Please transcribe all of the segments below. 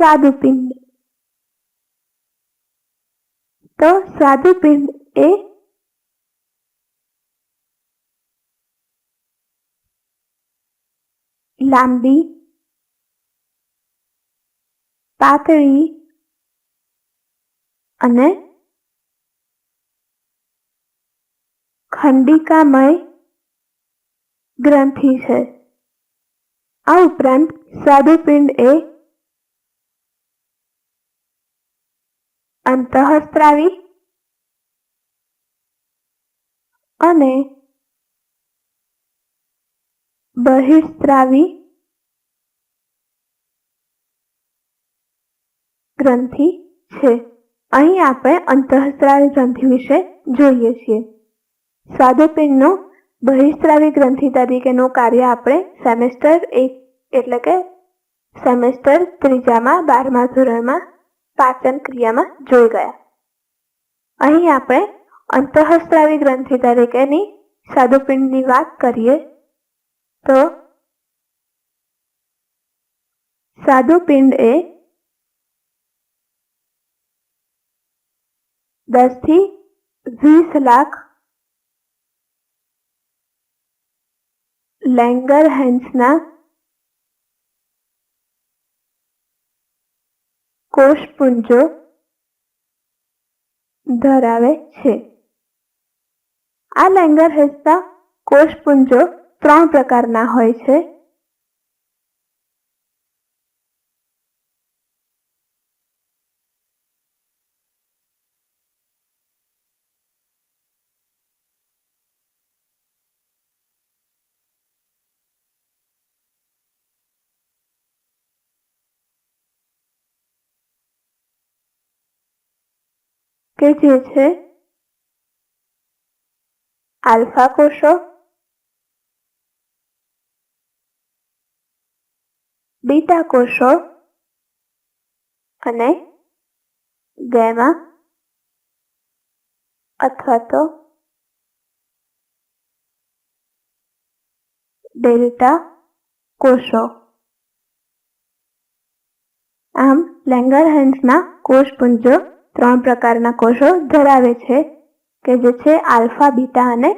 સ્વાદુપિંડ તો સ્વાદુપિંડ એ લાંબી પાતળી અને ખંડિકામય ગ્રંથિ છે. આ ઉપરાંત સ્વાદુપિંડ એ અંતઃસ્ત્રાવી અને બહિસ્ત્રાવી ગ્રંથિ છે. અહીં આપણે અંતઃસ્ત્રાવી ગ્રંથિ વિશે જોઈએ છીએ. સ્વાદુપિંડનું બહિસ્ત્રાવી ગ્રંથિ તરીકેનું કાર્ય આપણે સેમેસ્ટર એક એટલે કે સેમેસ્ટર ત્રીજામાં બારમા ધોરણમાં પાચન ક્રિયામાં જોઈ ગયા. અહીં આપણે અંતઃસ્ત્રાવી ગ્રંથિ તરીકેની સ્વાદુપિંડની વાત કરીએ તો સ્વાદુપિંડ એ દસથી વીસ લાખ લેંગર હેન્સના કોષપુંજો ધરાવે છે. આ લેંગર હેસતા કોષપુંજો ત્રણ પ્રકારના હોય છે. કે જે છે આલ્ફા કોષો બીટા કોષો અને ગેમા અથવા તો ડેલ્ટા કોષો આમ લેંગરહેન્સના કોષપુંજો ત્રણ પ્રકારના કોષો ધરાવે છે, કે જે છે આલ્ફા, બીટા અને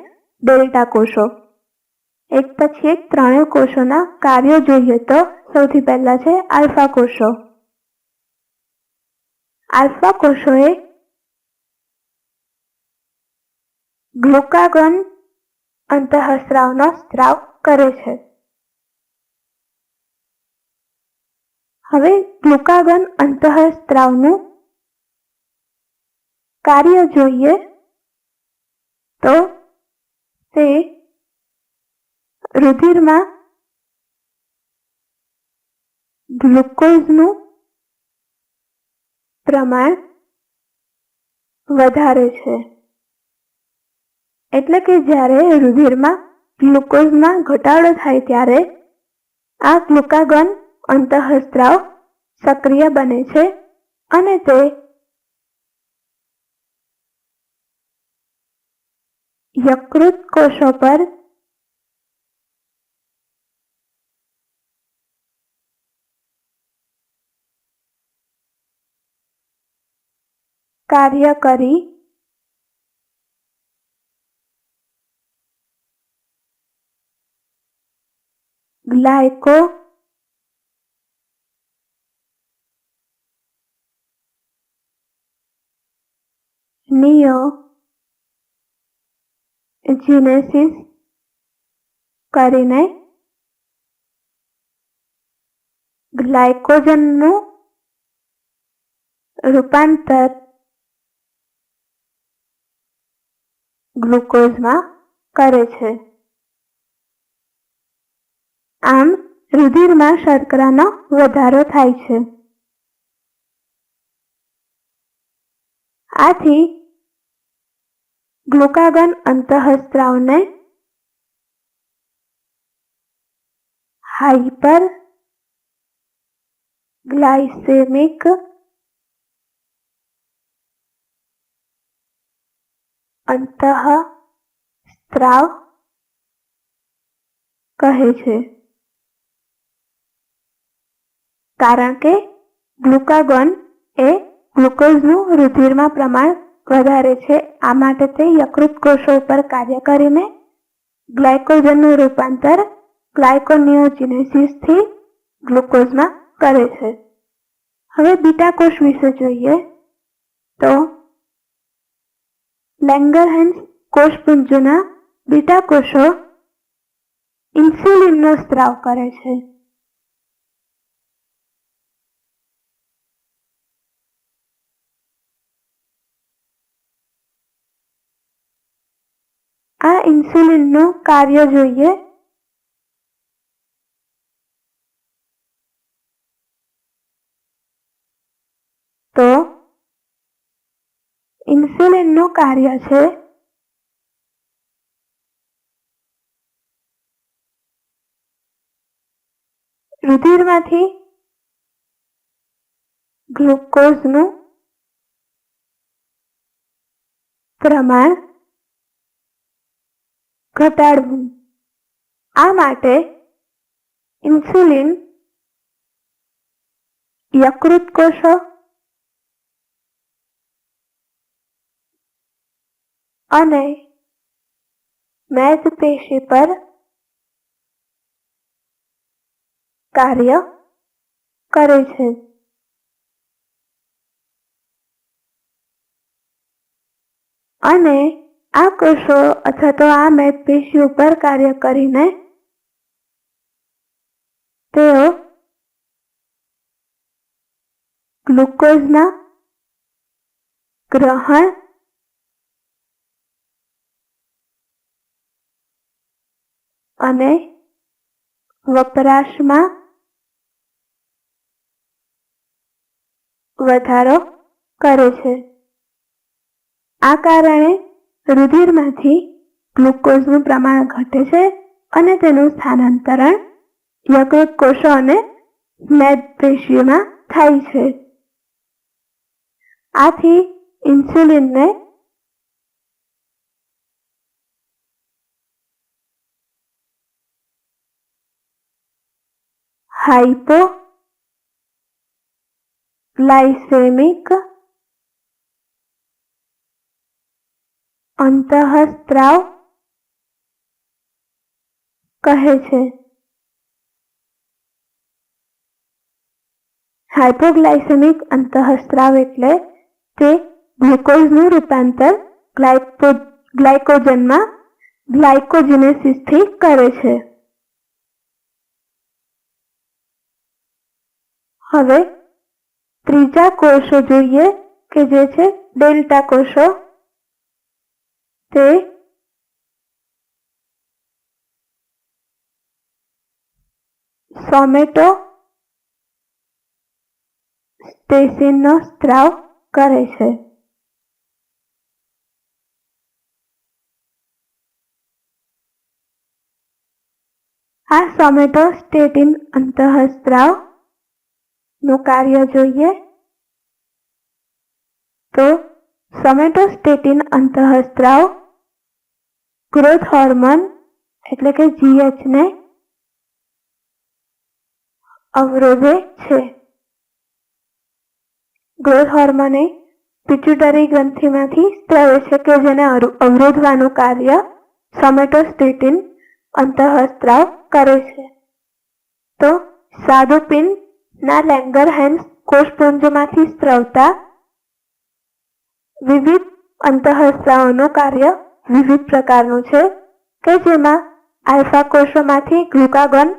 ડેલ્ટા કોષો. એક પછી એક ત્રણેય કોષોના કાર્યો જોઈએ તો સૌથી પહેલા છે આલ્ફા કોષો. આલ્ફા કોષોએ ગ્લુકાગન અંતઃસ્ત્રાવનો સ્ત્રાવ કરે છે. હવે ગ્લુકાગન અંતઃસ્ત્રાવનું કાર્ય જોઈએ તો તે રુધિરમાં ગ્લુકોઝનું પ્રમાણ વધારે છે. એટલે કે જ્યારે રુધિરમાં ગ્લુકોઝમાં ઘટાડો થાય ત્યારે આ ગ્લુકાગોન અંતઃસ્ત્રાવ સક્રિય બને છે અને તે યકૃત કોષો પર કાર્ય કરી ગ્લાયકો નિયો જીનેસિસ કરીને ગ્લાયકોજનનું રૂપાંતર ગ્લુકોઝમાં કરે છે. આમ રુધિરમાં શર્કરાનો વધારો થાય છે. આથી ગ્લુકાગન અંતઃસ્ત્રાવને હાઇપર ગ્લાયસેમિક અંતઃ સ્ત્રાવ કહે છે. કારણ કે ગ્લુકાગોન એ ગ્લુકોઝનું રુધિરમાં પ્રમાણ વધારે છે આ માટે તે યકૃત કોષો ઉપર કાર્ય કરીને ગ્લાયકોજનનું રૂપાંતર ગ્લાયકોનિયોજિનેસિસથી ગ્લુકોઝમાં કરે છે. હવે બીટા કોષ વિશે જોઈએ તો લેંગરહેન્સ કોષપુંજના બીટા કોષો ઇન્સ્યુલિનનો સ્ત્રાવ કરે છે. આ ઇન્સ્યુલિનનું કાર્ય જોઈએ. તો ઇન્સ્યુલિનનું કાર્ય છે. રુધિરમાંથી ગ્લુકોઝનું પ્રમાણ ઘટાડવું. આ માટે ઇન્સ્યુલિન યકૃત કોષો અને મેદપેશી પર કાર્ય કરે છે. અને આ કોષો અથવા તો આ મેદપેશી ઉપર કાર્ય કરીને તેઓ ગ્લુકોઝના ગ્રહણ અને વપરાશમાં વધારો કરે છે. આ કારણે રુધિરમાંથી ગ્લુકોઝનું પ્રમાણ ઘટે છે અને તેનું સ્થાનાંતરણ યકૃત કોષો અને મેદપેશીઓમાં થાય છે. આથી ઇન્સ્યુલિનને હાઇપો ગ્લાયસેમિક અંતઃસ્ત્રાવ કહે છે. હાઇપોગ્લાયસેમિક અંતઃસ્ત્રાવ એટલે તે ગ્લુકોઝનું રૂપાંતર ગ્લાયકોજનમાં ગ્લાયકોજિનેસિસથી કરે છે. હવે ત્રીજા કોષો જોઈએ કે જે છે ડેલ્ટા કોષો. તે સોમેટો સ્ટેસિનનો સ્ત્રાવ કરે છે. આ સોમેટો સ્ટેટિન અંતઃસ્ત્રાવનું કાર્ય જોઈએ. તો સોમેટોસ્ટેટિન અંતઃસ્ત્રાવ ગ્રોથ હોર્મોન એટલે કે જીએચ ને અવરોધે છે. ગ્રોથ હોર્મોન એ પિચ્યુટરી ગ્રંથિમાંથી સ્ત્રવે છે કે જેને અવરોધવાનું કાર્ય સોમેટોસ્ટેટિન અંતઃસ્ત્રાવ કરે છે. તો સાદુપિન ના લેંગરહેન્સ કોષપુંજમાંથી સ્ત્રવતા વિવિધ અંતઃસ્ત્રાવોનું કાર્ય વિવિધ પ્રકારનું છે કે જેમાં આલ્ફા કોષોમાંથી ગ્લુકાગોન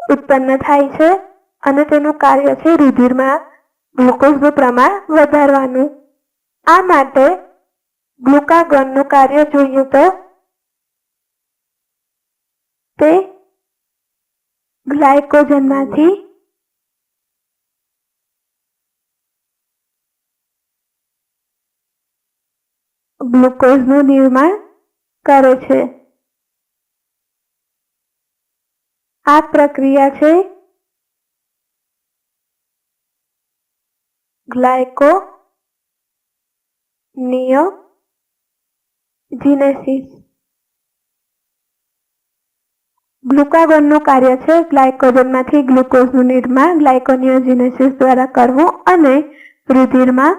ઉત્પન્ન થાય છે અને તેનું કાર્ય છે રુધિરમાં ગ્લુકોઝનું પ્રમાણ વધારવાનું. આ માટે ગ્લુકાગોનનું કાર્ય જોઈએ તો તે ગ્લાયકોજનમાંથી ગ્લુકોઝનું નિર્માણ કરે છે. આ પ્રક્રિયા છે ગ્લાયકો નિયોજિનેસિસ ગ્લુકાગોનનું કાર્ય છે ગ્લાયકોજનમાંથી ગ્લુકોઝનું નિર્માણ ગ્લાયકોનિયોજિનેસિસ દ્વારા કરવું અને રુધિરમાં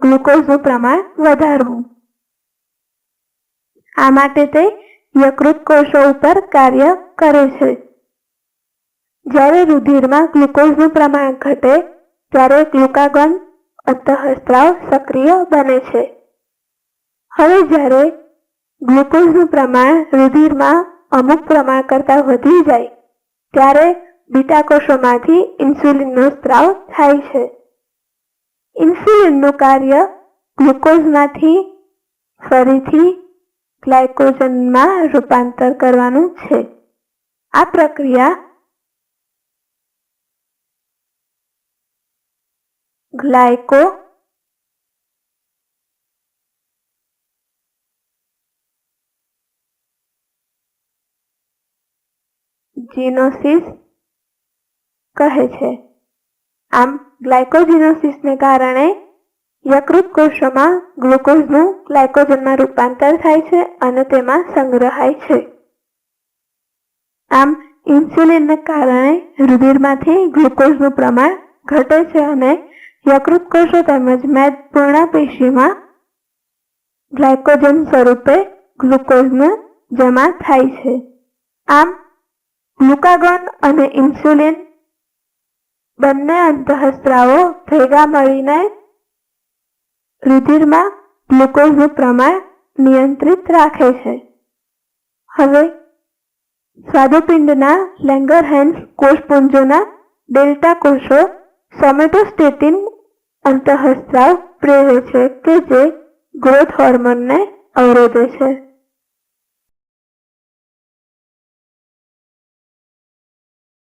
ગ્લુકોઝનું પ્રમાણ વધારવું. આ માટે તે યકૃત કોષો ઉપર કાર્ય કરે છે. જ્યારે રુધિરમાં ગ્લુકોઝનું પ્રમાણ ઘટે, ત્યારે ગ્લુકાગોન અંતઃસ્ત્રાવ સક્રિય બને છે. હવે જ્યારે ગ્લુકોઝનું પ્રમાણ રુધિરમાં અમુક પ્રમાણ કરતાં વધી જાય, ત્યારે બીટા કોષોમાંથી ઇન્સ્યુલિનનો સ્ત્રાવ થાય છે. ઇન્સ્યુલિનનું કાર્ય ગ્લુકોઝમાંથી ફરીથી ગ્લાયકોજનમાં રૂપાંતર કરવાનું છે. આ પ્રક્રિયા ગ્લાયકો જીનોસિસ કહે છે. આમ ગ્લાયકોજીનોસિસને કારણે યકૃત કોષોમાં ગ્લુકોઝનું ગ્લાયકોજનમાં રૂપાંતર થાય છે અને તેમાં સંગ્રહાય છે. આમ, ઇન્સ્યુલિનને કારણે રુધિરમાંથી ગ્લુકોઝનું પ્રમાણ ઘટે છે અને યકૃત કોષો તેમજ મેદપૂર્ણ પેશીમાં ગ્લાયકોજન સ્વરૂપે ગ્લુકોઝનું જમા થાય છે. આમ, ગ્લુકાગોન અને ઇન્સ્યુલિન બંને અંતઃસ્ત્રાવો ભેગા મળીને રુધિરમાં ગ્લુકોઝનું પ્રમાણ નિયંત્રિત રાખે છે. હવે સ્વાદુપિંડના લેંગરહેન્સ કોષપુંજોના ડેલ્ટા કોષો સોમેટોસ્ટેટિન અંતઃસ્ત્રાવ પ્રેરે છે કે જે ગ્રોથ હોર્મોનને અવરોધે છે.